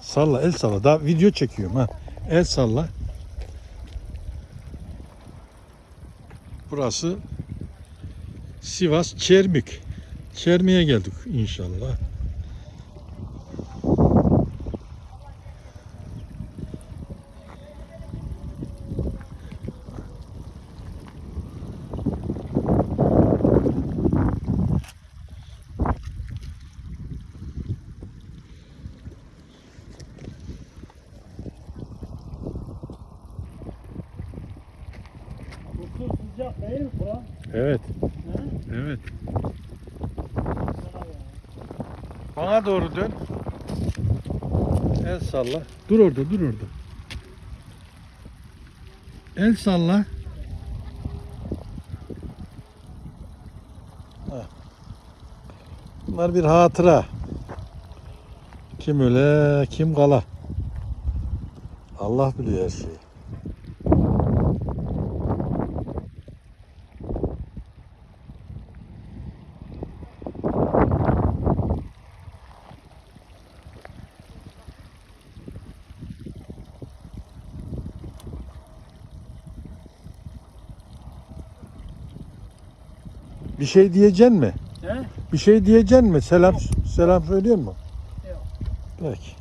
Salla el salla. Daha video çekiyorum ha. El salla. Burası Sivas Çermik. Çermi'ye geldik inşallah. Koku sıcak değil mi Kur'an? Evet. He? Evet. Bana doğru dön. El salla. Dur orada, dur orada. El salla. Bunlar bir hatıra. Kim öle, kim kala. Allah biliyor her şeyi. Bir şey diyeceksin mi? He? Bir şey diyeceksin mi? Selam selam söylüyor mu? Yok. Peki.